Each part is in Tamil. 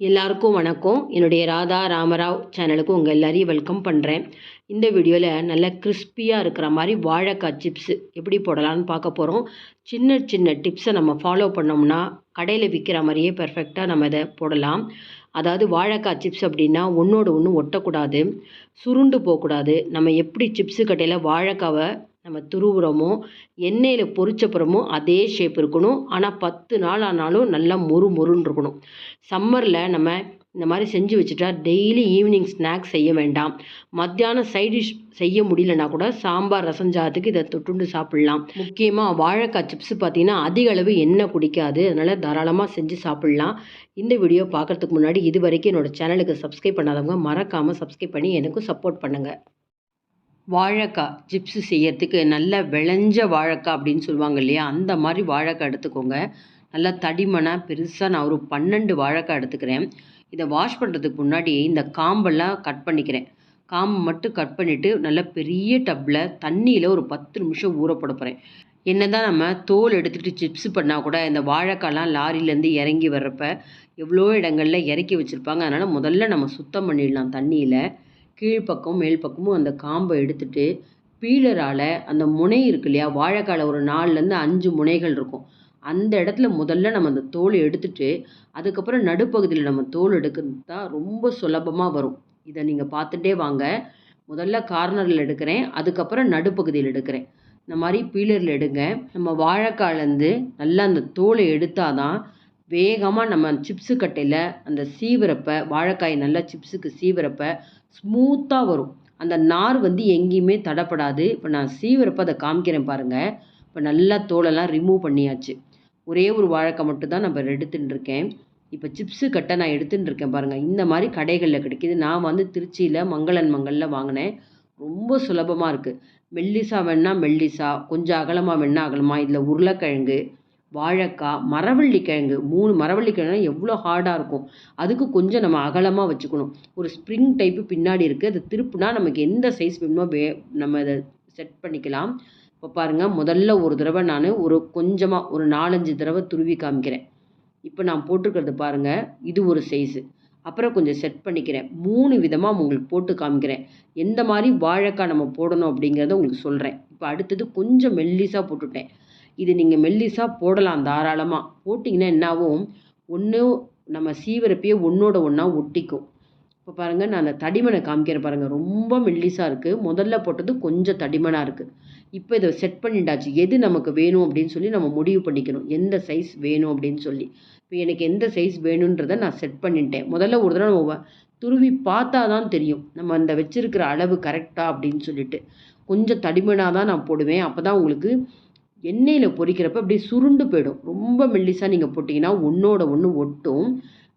எல்லாருக்கும் வணக்கம். என்னுடைய ராதா ராமராவ் சேனலுக்கு உங்கள் எல்லாரையும் வெல்கம் பண்ணுறேன் இந்த வீடியோவில் நல்ல கிறிஸ்பியாக இருக்கிற மாதிரி வாழைக்காய் சிப்ஸு எப்படி போடலான்னு பார்க்க போகிறோம் சின்ன சின்ன டிப்ஸை நம்ம ஃபாலோ பண்ணோம்னா கடையில் விற்கிற மாதிரியே பர்ஃபெக்டாக நம்ம இதை போடலாம். அதாவது வாழைக்காய் சிப்ஸ் அப்படின்னா ஒன்றோடு ஒன்று ஒட்டக்கூடாது. சுருண்டு போகக்கூடாது. நம்ம எப்படி சிப்ஸு கட்டையில் வாழைக்காவை நம்ம துருவுறோமோ எண்ணெயில் பொறிச்சப்புறமோ அதே ஷேப் இருக்கணும். ஆனால் பத்து நாள் ஆனாலும் நல்லா மொறு மொறுன்னு இருக்கணும். சம்மரில் நம்ம இந்த மாதிரி செஞ்சு வச்சுட்டா டெய்லி ஈவினிங் ஸ்நாக்ஸ் செய்ய வேண்டாம். மத்தியானம் சைட் டிஷ் செய்ய முடியலனா கூட சாம்பார் ரசம் சாதத்துக்கு இதை தொட்டுண்டு சாப்பிட்லாம். முக்கியமாக வாழைக்காய் சிப்ஸ் பார்த்திங்கன்னா அதிக அளவு எண்ணெய் குடிக்காது. அதனால் தாராளமாக செஞ்சு சாப்பிட்லாம். இந்த வீடியோ பார்க்குறதுக்கு முன்னாடி இது வரைக்கும் என்னோடய சேனலுக்கு சப்ஸ்கிரைப் பண்ணாதவங்க மறக்காமல் சப்ஸ்கிரைப் பண்ணி எனக்கும் சப்போர்ட் பண்ணுங்கள் வாழைக்காய் சிப்ஸு செய்யறதுக்கு நல்ல விளைஞ்ச வாழைக்காய் அப்படின்னு சொல்லுவாங்க இல்லையா? அந்த மாதிரி வாழைக்காய் எடுத்துக்கோங்க. நல்லா தடிமனாக பெருசாக நான் ஒரு பன்னெண்டு வாழைக்காய் எடுத்துக்கிறேன். இதை வாஷ் பண்ணுறதுக்கு முன்னாடி இந்த காம்பெல்லாம் கட் பண்ணிக்கிறேன். காம்பு மட்டும் கட் பண்ணிவிட்டு நல்லா பெரிய டப்பில் தண்ணியில் ஒரு பத்து நிமிஷம் ஊறப்பட போகிறேன் என்ன தான் நம்ம தோல் எடுத்துகிட்டு சிப்ஸ் பண்ணால் கூட இந்த வாழைக்காய்லாம் லாரியிலேருந்து இறங்கி வர்றப்ப எவ்வளோ இடங்களில் இறக்கி வச்சுருப்பாங்க. அதனால் முதல்ல நம்ம சுத்தம் பண்ணிடலாம் தண்ணியில். கீழ்ப்பக்கம் மேல் பக்கமும் அந்த காம்பை எடுத்துட்டு பீலரால் அந்த முனை இருக்கு இல்லையா? வாழைக்கால ஒரு நாலுலேருந்து அஞ்சு முனைகள் இருக்கும். அந்த இடத்துல முதல்ல நம்ம அந்த தோல் எடுத்துட்டு அதுக்கப்புறம் நடுப்பகுதியில் நம்ம தோல் எடுக்கிறது தான் ரொம்ப சுலபமாக வரும். இதை நீங்கள் பார்த்துட்டே வாங்க. முதல்ல கார்னரில் எடுக்கிறேன். அதுக்கப்புறம் நடுப்பகுதியில் எடுக்கிறேன். இந்த மாதிரி பீலரில் எடுங்க. நம்ம வாழைக்காலேருந்து நல்லா அந்த தோலை எடுத்தால் தான் வேகமாக நம்ம சிப்ஸு கட்டையில் அந்த சீவிரப்பை வாழைக்காய் நல்லா சிப்ஸுக்கு சீவிரப்ப ஸ்மூத்தாக வரும். அந்த நார் வந்து எங்கேயுமே தடப்படாது. இப்போ நான் சீவிரப்ப அதை காமிக்கிறேன் பாருங்கள் இப்போ நல்லா தோலெல்லாம் ரிமூவ் பண்ணியாச்சு. ஒரே ஒரு வாழைக்காய் மட்டும் தான் நம்ம எடுத்துகிட்டு இருக்கேன். இப்போ சிப்ஸு கட்டை நான் எடுத்துகிட்டு இருக்கேன் பாருங்கள் இந்த மாதிரி கடைகளில் கிடைக்கிது. நான் வந்து திருச்சியில் மங்களன் மங்களில் வாங்கினேன். ரொம்ப சுலபமாக இருக்குது மெல்லிசா வேணா மெல்லிசா கொஞ்சம் அகலமாக வேணா அகலமாக இதில் உருளைக்கிழங்கு வாழைக்காய் மரவள்ளி கிழங்கு மூணு மரவள்ளி கிழங்கு எவ்வளோ ஹார்டாக இருக்கும். அதுக்கு கொஞ்சம் நம்ம அகலமாக வச்சுக்கணும். ஒரு ஸ்ப்ரிங் டைப்பு பின்னாடி இருக்குது அது திருப்புனா நமக்கு எந்த சைஸ் வேணுமோ வே நம்ம அதை செட் பண்ணிக்கலாம். இப்போ பாருங்கள் முதல்ல ஒரு தடவை நான் ஒரு கொஞ்சமாக ஒரு நாலஞ்சு தடவை துருவி காமிக்கிறேன். இப்போ நான் போட்டிருக்கிறது பாருங்கள் இது ஒரு சைஸு அப்புறம் கொஞ்சம் செட் பண்ணிக்கிறேன். மூணு விதமாக உங்களுக்கு போட்டு காமிக்கிறேன். எந்த மாதிரி வாழைக்காய் நம்ம போடணும் அப்படிங்கிறத உங்களுக்கு சொல்கிறேன் இப்போ அடுத்தது கொஞ்சம் மெல்லிஸாக போட்டுட்டேன். இது நீங்கள் மெல்லிசாக போடலாம் தாராளமாக போட்டிங்கன்னா என்னாகும் ஒன்று நம்ம சீவரப்பையே ஒன்றோட ஒன்றா ஒட்டிக்கும். இப்போ பாருங்கள் நான் அந்த தடிமனை காமிக்கிறேன் பாருங்கள் ரொம்ப மெல்லிசாக இருக்குது முதல்ல போட்டது கொஞ்சம் தடிமனாக இருக்குது இப்போ இதை செட் பண்ணிட்டாச்சு. எது நமக்கு வேணும் அப்படின்னு சொல்லி நம்ம முடிவு பண்ணிக்கணும். எந்த சைஸ் வேணும் அப்படின்னு சொல்லி. இப்போ எனக்கு எந்த சைஸ் வேணுன்றதை நான் செட் பண்ணிட்டேன். முதல்ல ஒரு தடவை நம்ம துருவி பார்த்தா தான் தெரியும். நம்ம அந்த வச்சுருக்கிற அளவு கரெக்டாக அப்படின்னு சொல்லிட்டு. கொஞ்சம் தடிமனாக தான் நான் போடுவேன். அப்போ தான் உங்களுக்கு எண்ணெயில் பொரிக்கிறப்ப அப்படியே சுருண்டு போயிடும். ரொம்ப மெல்லிசாக நீங்கள் போட்டிங்கன்னா ஒன்றோட ஒன்று ஒட்டும்.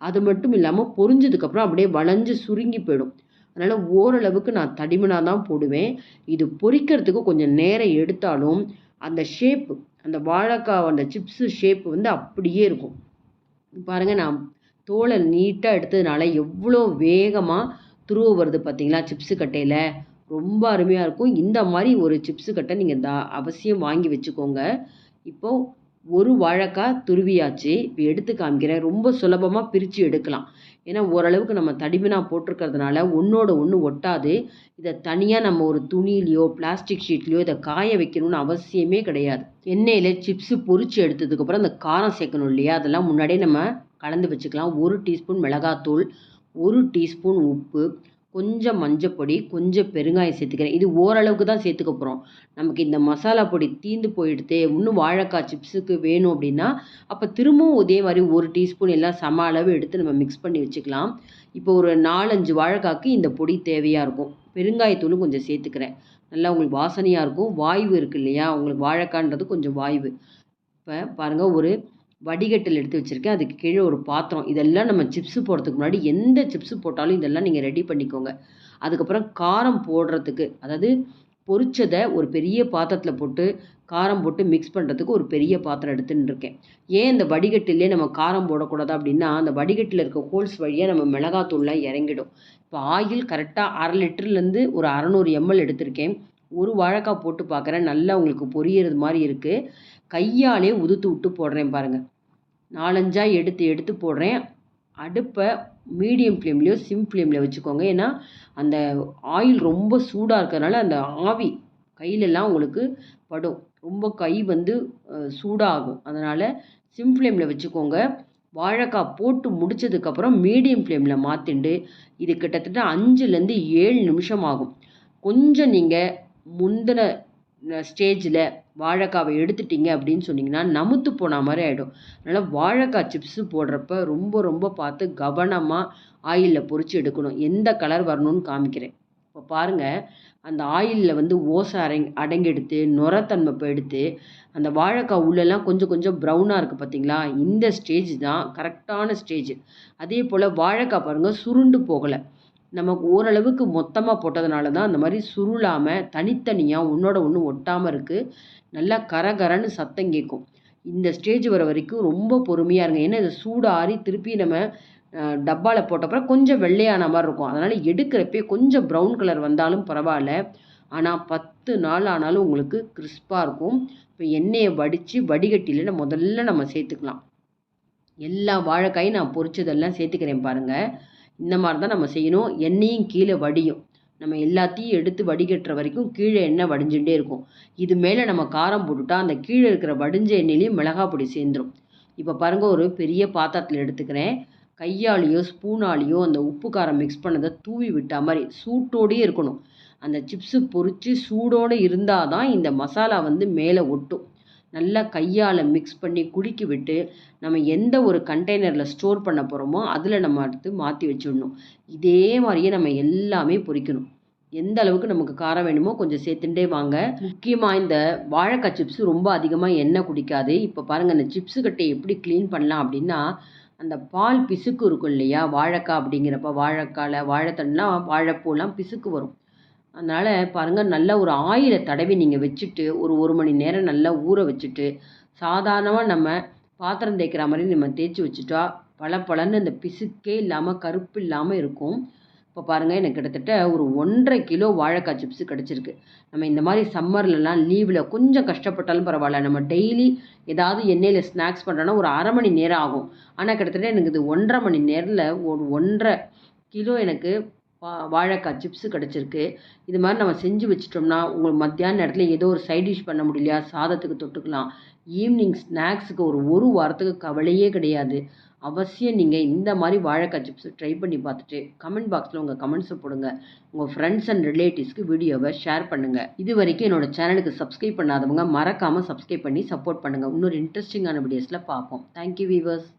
அது மட்டும் இல்லாமல் பொரிஞ்சதுக்கப்புறம் அப்படியே வளைஞ்சு சுருங்கி போயிடும். அதனால் ஓரளவுக்கு நான் தடிமனாக தான் போடுவேன். இது பொரிக்கிறதுக்கு கொஞ்சம் நேரம் எடுத்தாலும் அந்த ஷேப்பு அந்த வாழைக்காய் அந்த சிப்ஸு ஷேப்பு வந்து அப்படியே இருக்கும். பாருங்கள் நான் தோலை நீட்டாக எடுத்ததுனால எவ்வளோ வேகமாக துருவ வருது பார்த்தீங்களா சிப்ஸு கட்டையில்? ரொம்ப அருமையாக இருக்கும். இந்த மாதிரி ஒரு சிப்ஸு கட்டை நீங்கள் தா அவசியம் வாங்கி வச்சுக்கோங்க. இப்போது ஒரு வாழைக்காய் துருவியாச்சு. இப்போ எடுத்து காமிக்கிறேன். ரொம்ப சுலபமாக பிரித்து எடுக்கலாம். ஏன்னா ஓரளவுக்கு நம்ம தடிமனாக போட்டிருக்கிறதுனால ஒன்றோட ஒன்று ஒட்டாது. இதை தனியாக நம்ம ஒரு துணியிலையோ பிளாஸ்டிக் ஷீட்லேயோ இதை காய வைக்கணும்னு அவசியமே கிடையாது. எண்ணெயில் சிப்ஸு பொரித்து எடுத்ததுக்கப்புறம் அந்த காரம் சேர்க்கணும் இல்லையா? அதெல்லாம் முன்னாடியே நம்ம கலந்து வச்சுக்கலாம். ஒரு டீஸ்பூன் மிளகாத்தூள் ஒரு டீஸ்பூன் உப்பு கொஞ்சம் மஞ்சப்பொடி கொஞ்சம் பெருங்காயம் சேர்த்துக்கிறேன். இது ஓரளவுக்கு தான் சேர்த்துக்க போகிறோம் நமக்கு இந்த மசாலா பொடி தீந்து போயிடுது இன்னும் வாழைக்காய் சிப்ஸுக்கு வேணும் அப்படின்னா அப்போ திரும்பவும் இதே மாதிரி ஒரு டீஸ்பூன் எல்லாம் சம அளவு எடுத்து நம்ம மிக்ஸ் பண்ணி வச்சுக்கலாம். இப்போ ஒரு நாலஞ்சு வாழைக்காய்க்கு இந்த பொடி தேவையாக இருக்கும். பெருங்காயத்தூளும் கொஞ்சம் சேர்த்துக்கிறேன். நல்லா உங்களுக்கு வாசனையாக இருக்கும். வாய்வு இருக்குது இல்லையா? உங்களுக்கு வாழைக்கான்றது கொஞ்சம் வாய்வு. இப்போ பாருங்கள் ஒரு வடிகட்டில் எடுத்து வச்சுருக்கேன். அதுக்கு கீழே ஒரு பாத்திரம். இதெல்லாம் நம்ம சிப்ஸு போடுறதுக்கு முன்னாடி எந்த சிப்ஸு போட்டாலும் இதெல்லாம் நீங்கள் ரெடி பண்ணிக்கோங்க. அதுக்கப்புறம் காரம் போடுறதுக்கு அதாவது பொரிச்சதை ஒரு பெரிய பாத்திரத்தில் போட்டு காரம் போட்டு மிக்ஸ் பண்ணுறதுக்கு ஒரு பெரிய பாத்திரம் எடுத்துன்னு இருக்கேன். ஏன் இந்த வடிகட்டிலே நம்ம காரம் போடக்கூடாது அப்படின்னா அந்த வடிகட்டில் இருக்க ஹோல்ஸ் வழியாக நம்ம மிளகாத்தூள்லாம் இறங்கிடும். இப்போ ஆயில் கரெக்டாக அரை லிட்டர்லேருந்து ஒரு அறநூறு எம்எல் எடுத்திருக்கேன். ஒரு வாழைக்காய் போட்டு பார்க்குறேன் நல்லா உங்களுக்கு பொரியறது மாதிரி இருக்குது கையாலே உதுத்து விட்டு போடுறேன் பாருங்கள் நாலஞ்சாக எடுத்து எடுத்து போடுறேன். அடுப்பை மீடியம் ஃப்ளேம்லேயோ சிம் ஃப்ளேமில் வச்சுக்கோங்க. ஏன்னா அந்த ஆயில் ரொம்ப சூடாக இருக்கிறதுனால அந்த ஆவி கையிலெல்லாம் உங்களுக்கு படும். ரொம்ப கை வந்து சூடாகும். அதனால் சிம் ஃப்ளேமில் வச்சுக்கோங்க. வாழைக்காய் போட்டு முடித்ததுக்கப்புறம் மீடியம் ஃப்ளேமில் மாற்றிண்டு இது கிட்டத்தட்ட அஞ்சுலேருந்து ஏழு நிமிஷம் ஆகும். கொஞ்சம் நீங்கள் முந்தின ஸ்டேஜில் வாழைக்காவை எடுத்துட்டிங்க அப்படின்னு சொன்னிங்கன்னா நமுத்து போன மாதிரி ஆகிடும் அதனால் வாழைக்காய் சிப்ஸு போடுறப்ப ரொம்ப ரொம்ப பார்த்து கவனமாக ஆயிலில் பொறிச்சு எடுக்கணும். எந்த கலர் வரணும்னு காமிக்கிறேன். இப்போ பாருங்கள் அந்த ஆயிலில் வந்து ஓசை அடங் அடங்கெடுத்து நுரத்தன்மை இப்போ எடுத்து அந்த வாழைக்காய் உள்ளெல்லாம் கொஞ்சம் கொஞ்சம் ப்ரௌனாக இருக்குது பார்த்தீங்களா இந்த ஸ்டேஜ் தான் கரெக்டான ஸ்டேஜ். அதே போல் வாழைக்காய் பாருங்கள் சுருண்டு போகலை. நமக்கு ஓரளவுக்கு மொத்தமாக போட்டதுனால தான் அந்த மாதிரி சுருளாமல் தனித்தனியாக ஒன்றோட ஒன்று ஒட்டாமல் இருக்குது நல்லா கரகரன்னு சத்தம் கேட்கும் இந்த ஸ்டேஜ் வர வரைக்கும் ரொம்ப பொறுமையாக இருங்க. ஏன்னா இதை சூடாறி திருப்பி நம்ம டப்பாவில் போட்டப்பறம் கொஞ்சம் வெள்ளையான மாதிரி இருக்கும். அதனால் எடுக்கிறப்பே கொஞ்சம் ப்ரௌன் கலர் வந்தாலும் பரவாயில்ல. ஆனால் பத்து நாள் ஆனாலும் உங்களுக்கு கிறிஸ்பாக இருக்கும். இப்போ எண்ணெயை வடித்து வடிகட்டியில் முதல்ல நம்ம சேர்த்துக்கலாம். எல்லா வாழைக்காயும் நான் பொரிச்சதெல்லாம் சேர்த்துக்கிறேன் பாருங்கள் இந்த மாதிரி தான் நம்ம செய்யணும். எண்ணெயும் கீழே வடியும். நம்ம எல்லாத்தையும் எடுத்து வடிகட்டுற வரைக்கும் கீழே எண்ணெய் வடிஞ்சுட்டே இருக்கும். இது மேலே நம்ம காரம் போட்டுட்டா அந்த கீழே இருக்கிற வடிஞ்ச எண்ணெயிலையும் மிளகாய் பொடி சேர்ந்துடும் இப்போ பாருங்கள் ஒரு பெரிய பாத்திரத்தில் எடுத்துக்கிறேன். கையாலேயோ ஸ்பூனாலேயோ அந்த உப்பு காரம் மிக்ஸ் பண்ணதை தூவி விட்டா மாதிரி சூட்டோடையே இருக்கணும். அந்த சிப்ஸு பொறிச்சு சூடோடு இருந்தால் தான் இந்த மசாலா வந்து மேலே ஒட்டும். நல்லா கையால் மிக்ஸ் பண்ணி குலுக்கி விட்டு நம்ம எந்த ஒரு கண்டெய்னரில் ஸ்டோர் பண்ண போகிறோமோ அதில் நம்ம அடுத்து மாற்றி வச்சிடணும். இதே மாதிரியே நம்ம எல்லாமே பொரிக்கணும் எந்த அளவுக்கு நமக்கு காரம் வேணுமோ கொஞ்சம் சேர்த்துட்டே வாங்க. முக்கியமாக இந்த வாழைக்காய் சிப்ஸு ரொம்ப அதிகமாக எண்ணெய் குடிக்காது. இப்போ பாருங்கள் அந்த சிப்ஸு கட்டையை எப்படி க்ளீன் பண்ணலாம் அப்படின்னா அந்த பால் பிசுக்கு இருக்கும் இல்லையா? வாழைக்காய் அப்படிங்கிறப்ப வாழைக்காயில் வாழைத்தண்ணெலாம் வாழைப்பூலாம் பிசுக்கு வரும். அதனால் பாருங்கள் நல்லா ஒரு ஆயிலை தடவி நீங்கள் வச்சுட்டு ஒரு ஒரு மணி நேரம் நல்லா ஊற வச்சுட்டு சாதாரணமாக நம்ம பாத்திரம் தேய்க்கிற மாதிரி நம்ம தேய்ச்சி வச்சுட்டா பல பலன்னு அந்த பிசுக்கே இல்லாமல் கருப்பு இல்லாமல் இருக்கும். இப்போ பாருங்கள் எனக்கு கிட்டத்தட்ட ஒரு ஒன்றரை கிலோ வாழைக்காய் சிப்ஸு கிடச்சிருக்கு. நம்ம இந்த மாதிரி சம்மர்லலாம் லீவில் கொஞ்சம் கஷ்டப்பட்டாலும் பரவாயில்ல. நம்ம டெய்லி ஏதாவது எண்ணெயில் ஸ்நாக்ஸ் பண்ணுறோன்னா ஒரு அரை மணி நேரம் ஆகும். ஆனால் கிட்டத்தட்ட எனக்கு இது ஒன்றரை மணி நேரத்தில் ஒரு ஒன்றரை கிலோ எனக்கு வா வாழைக்காய் சிப்ஸு கிடச்சிருக்கு. இது மாதிரி நம்ம செஞ்சு வச்சிட்டோம்னா உங்கள் மத்தியான நேரத்தில் ஏதோ ஒரு சைட் டிஷ் பண்ண முடியலையா? சாதத்துக்கு தொட்டுக்கலாம். ஈவினிங் ஸ்நாக்ஸுக்கு ஒரு ஒரு வாரத்துக்கு கவலையே கிடையாது. அவசியம் நீங்கள் இந்த மாதிரி வாழைக்காய் சிப்ஸ் ட்ரை பண்ணி பார்த்துட்டு கமெண்ட் பாக்ஸில் உங்கள் கமெண்ட்ஸை போடுங்க. உங்கள் ஃப்ரெண்ட்ஸ் அண்ட் ரிலேட்டிவ்ஸ்க்கு வீடியோவை ஷேர் பண்ணுங்கள் இது வரைக்கும் என்னோடய சேனலுக்கு சப்ஸ்கிரைப் பண்ணாதவங்க மறக்காமல் சப்ஸ்கிரைப் பண்ணி சப்போர்ட் பண்ணுங்கள் இன்னொரு இன்ட்ரெஸ்டிங்கான வீடியோஸில் பார்ப்போம். Thank you viewers